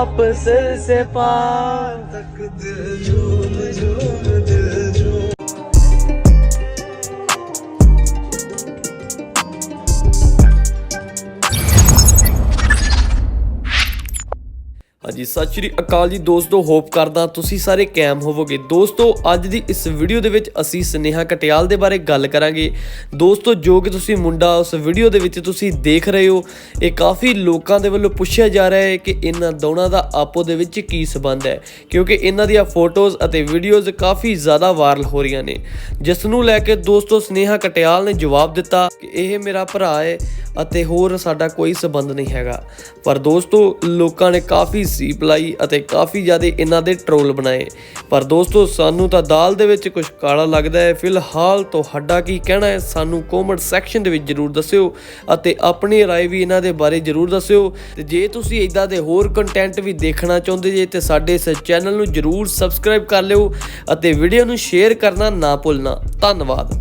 वापस से पा तक दिल झूम झूम ਹਾਂਜੀ, ਸਤਿ ਸ਼੍ਰੀ ਅਕਾਲ ਜੀ ਦੋਸਤੋ, ਹੋਪ ਕਰਦਾ ਤੁਸੀਂ ਸਾਰੇ ਕੈਮ ਹੋਵੋਗੇ। ਦੋਸਤੋ, ਅੱਜ ਦੀ ਇਸ ਵੀਡੀਓ ਦੇ ਵਿੱਚ ਅਸੀਂ ਸਨੇਹਾ ਕਟਿਆਲ ਦੇ ਬਾਰੇ ਗੱਲ ਕਰਾਂਗੇ। ਦੋਸਤੋ, ਜੋ ਕਿ ਤੁਸੀਂ ਮੁੰਡਾ ਉਸ ਵੀਡੀਓ ਦੇ ਵਿੱਚ ਤੁਸੀਂ ਦੇਖ ਰਹੇ ਹੋ, ਇਹ ਕਾਫੀ ਲੋਕਾਂ ਦੇ ਵੱਲੋਂ ਪੁੱਛਿਆ ਜਾ ਰਿਹਾ ਹੈ ਕਿ ਇਹਨਾਂ ਦੋਨਾਂ ਦਾ ਆਪੋ ਦੇ ਵਿੱਚ ਕੀ ਸਬੰਧ ਹੈ, ਕਿਉਂਕਿ ਇਹਨਾਂ ਦੀਆਂ ਫੋਟੋਜ਼ ਅਤੇ ਵੀਡੀਓਜ਼ ਕਾਫੀ ਜ਼ਿਆਦਾ ਵਾਇਰਲ ਹੋ ਰਹੀਆਂ ਨੇ। ਜਿਸ ਨੂੰ ਲੈ ਕੇ ਦੋਸਤੋ, ਸਨੇਹਾ ਕਟਿਆਲ ਨੇ ਜਵਾਬ ਦਿੱਤਾ ਕਿ ਇਹ ਮੇਰਾ ਭਰਾ ਹੈ ਅਤੇ ਹੋਰ ਸਾਡਾ ਕੋਈ ਸਬੰਧ ਨਹੀਂ ਹੈਗਾ ਪਰ ਦੋਸਤੋ ਲੋਕਾਂ ਨੇ ਕਾਫੀ ਸੀਪ ਲਾਈ ਅਤੇ ਕਾਫੀ ਜ਼ਿਆਦਾ ਇਹਨਾਂ ਦੇ ਟਰੋਲ ਬਣਾਏ ਪਰ ਦੋਸਤੋ ਸਾਨੂੰ ਤਾਂ ਦਾਲ ਦੇ ਵਿੱਚ ਕੁਝ ਕਾਲਾ ਲੱਗਦਾ ਹੈ ਫਿਲਹਾਲ ਤੁਹਾਡਾ ਕੀ ਕਹਿਣਾ ਹੈ ਸਾਨੂੰ ਕਮੈਂਟ ਸੈਕਸ਼ਨ ਦੇ ਵਿੱਚ ਜਰੂਰ ਦੱਸਿਓ ਅਤੇ ਆਪਣੀ رائے ਵੀ ਇਹਨਾਂ ਦੇ ਬਾਰੇ ਜਰੂਰ ਦੱਸਿਓ ਤੇ ਜੇ ਤੁਸੀਂ ਇਦਾਂ ਦੇ ਹੋਰ ਕੰਟੈਂਟ ਵੀ ਦੇਖਣਾ ਚਾਹੁੰਦੇ ਜੇ ਤੇ ਸਾਡੇ ਇਸ ਚੈਨਲ ਨੂੰ ਜਰੂਰ ਸਬਸਕ੍ਰਾਈਬ ਕਰ ਲਿਓ ਅਤੇ ਵੀਡੀਓ ਨੂੰ ਸ਼ੇਅਰ ਕਰਨਾ ਨਾ ਭੁੱਲਣਾ ਧੰਨਵਾਦ